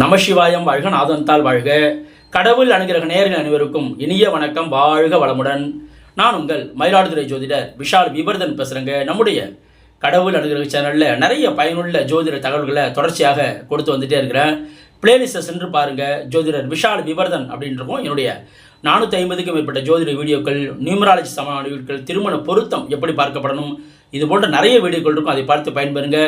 நமசிவாயம் வாழ்க நாதந்தால் வாழ்க. கடவுள் அணுகிற நேயர்கள் அனைவருக்கும் இனிய வணக்கம். வாழ்க வளமுடன். நான் உங்கள் மயிலாடுதுறை ஜோதிடர் விஷால் விபர்தன் பேசுகிறேங்க நம்முடைய கடவுள் அணுகிற சேனலில் நிறைய பயனுள்ள ஜோதிட தகவல்களை தொடர்ச்சியாக கொடுத்து வந்துட்டே இருக்கிறேன். பிளேலிஸ்ட்டை சென்று பாருங்கள் ஜோதிடர் விஷால் விபர்தன் அப்படின்றக்கும் என்னுடைய நானூற்றி ஐம்பதுக்கும் மேற்பட்ட ஜோதிட வீடியோக்கள் நியூமராலஜி சமமான வீடியோக்கள் திருமண பொருத்தம் எப்படி பார்க்கப்படணும் இது போன்ற நிறைய வீடியோக்கள் இருக்கும். அதை பார்த்து பயன்பெறுங்க.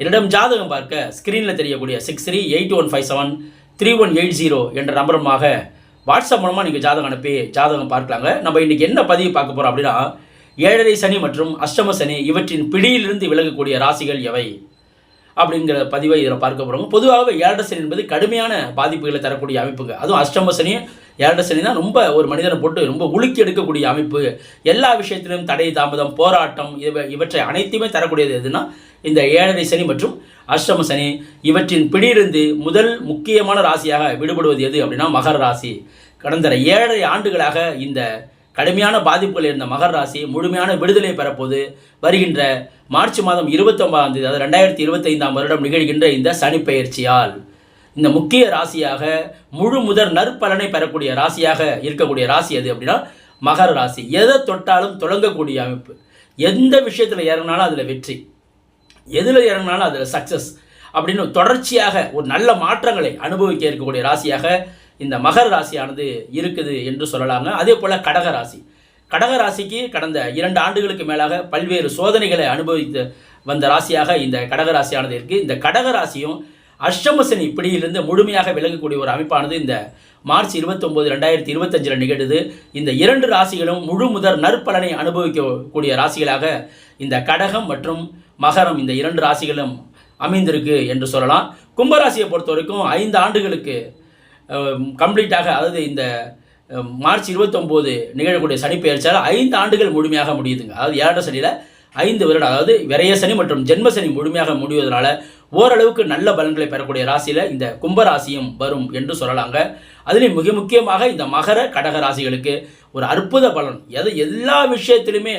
என்னிடம் ஜாதகம் பார்க்க ஸ்க்ரீனில் தெரியக்கூடிய six three eight one five seven three one eight zero என்ற நம்பருமாக வாட்ஸ்அப் மூலமாக நீங்கள் ஜாதகம் அனுப்பி ஜாதகம் பார்க்கலாங்க. நம்ம இன்றைக்கி என்ன பதிவு பார்க்க போகிறோம் அப்படின்னா ஏழரை சனி மற்றும் அஷ்டம சனி இவற்றின் பிடியிலிருந்து விலகக்கூடிய ராசிகள் எவை? அப்படிங்கிற பதிவை இதில் பார்க்க போகிறோம் பொதுவாக ஏழரை சனி என்பது கடுமையான பாதிப்புகளை தரக்கூடிய அமைப்புங்க அதுவும் அஷ்டம சனி ஏழரை சனி தான் ரொம்ப ஒரு மனிதனை போட்டு ரொம்ப உலுக்கி எடுக்கக்கூடிய அமைப்பு. எல்லா விஷயத்திலும் தடை தாமதம் போராட்டம் இவை இவற்றை அனைத்தையுமே தரக்கூடியது எதுனா இந்த ஏழரை சனி மற்றும் அஷ்டம சனி. இவற்றின் பிடியிலிருந்து முதல் முக்கியமான ராசியாக விடுபடுவது எது அப்படின்னா மகர ராசி. கடந்த ஏழரை ஆண்டுகளாக இந்த கடுமையான பாதிப்புகள் இருந்த மகர் ராசி முழுமையான விடுதலை பெறப்போது வருகின்ற மார்ச் மாதம் இருபத்தொன்பதாம் தேதி அதாவது ரெண்டாயிரத்தி இருபத்தைந்தாம் வருடம் நிகழ்கின்ற இந்த சனிப்பெயர்ச்சியால். இந்த முக்கிய ராசியாக முழு முதற் நற்பலனை பெறக்கூடிய ராசியாக இருக்கக்கூடிய ராசி எது அப்படின்னா மகர ராசி. எதை தொட்டாலும் தொடங்கக்கூடிய அமைப்பு. எந்த விஷயத்தில் இறங்கினாலும் அதில் வெற்றி. எதில் இறங்கினாலும் அதில் சக்ஸஸ் அப்படின்னு தொடர்ச்சியாக ஒரு நல்ல மாற்றங்களை அனுபவிக்க இருக்கக்கூடிய ராசியாக இந்த மகர ராசியானது இருக்குது என்று சொல்லலாங்க. அதே போல் கடக ராசி. கடக ராசிக்கு கடந்த இரண்டு ஆண்டுகளுக்கு மேலாக பல்வேறு சோதனைகளை அனுபவித்து வந்த ராசியாக இந்த கடக ராசியானது இருக்குது இந்த கடக ராசியும் அஷ்டமசனி பிடியிலிருந்து முழுமையாக விலகக்கூடிய ஒரு அமைப்பானது இந்த மார்ச் இருபத்தொம்போது ரெண்டாயிரத்தி இருபத்தஞ்சில் நிகழ்ந்தது. இந்த இரண்டு ராசிகளும் முழு முதற் நற்பலனை அனுபவிக்கக்கூடிய ராசிகளாக இந்த கடகம் மற்றும் மகரம் இந்த இரண்டு ராசிகளும் அமைந்திருக்கு என்று சொல்லலாம். கும்பராசியை பொறுத்த வரைக்கும் ஐந்து ஆண்டுகளுக்கு கம்ப்ளீட்டாக அதாவது இந்த மார்ச் இருபத்தொம்போது நிகழக்கூடிய சனிப்பெயர்ச்சியால் ஐந்து ஆண்டுகள் முழுமையாக முடியுதுங்க. அதாவது ஏழரை சனியில் ஐந்து வருடம் அதாவது விரைய சனி மற்றும் ஜென்ம சனி முழுமையாக முடிவதனால ஓரளவுக்கு நல்ல பலன்களை பெறக்கூடிய ராசியில் இந்த கும்பராசியும் வரும் என்று சொல்லலாங்க. அதுலேயும் மிக முக்கியமாக இந்த மகர கடக ராசிகளுக்கு ஒரு அற்புத பலன். எது எல்லா விஷயத்திலுமே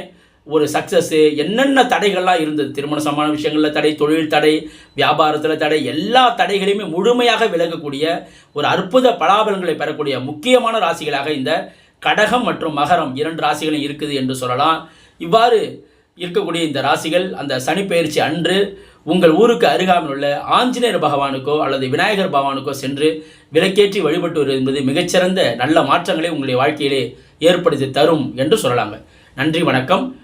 ஒரு சக்ஸஸ்ஸு என்னென்ன தடைகள்லாம் இருந்தது? திருமண சமான விஷயங்களில் தடை தொழில் தடை வியாபாரத்தில் தடை எல்லா தடைகளையுமே முழுமையாக விளங்கக்கூடிய ஒரு அற்புத பலாபலங்களை பெறக்கூடிய முக்கியமான ராசிகளாக இந்த கடகம் மற்றும் மகரம் இரண்டு ராசிகளும் இருக்குது என்று சொல்லலாம். இவ்வாறு இருக்கக்கூடிய இந்த ராசிகள் அந்த சனிப்பெயர்ச்சி அன்று உங்கள் ஊருக்கு அருகாமல் உள்ள ஆஞ்சநேயர் பகவானுக்கோ அல்லது விநாயகர் பகவானுக்கோ சென்று விளக்கேற்றி வழிபட்டு வருவது என்பது மிகச்சிறந்த நல்ல மாற்றங்களை உங்களுடைய வாழ்க்கையிலே ஏற்படுத்தி தரும் என்று சொல்லலாங்க. நன்றி வணக்கம்.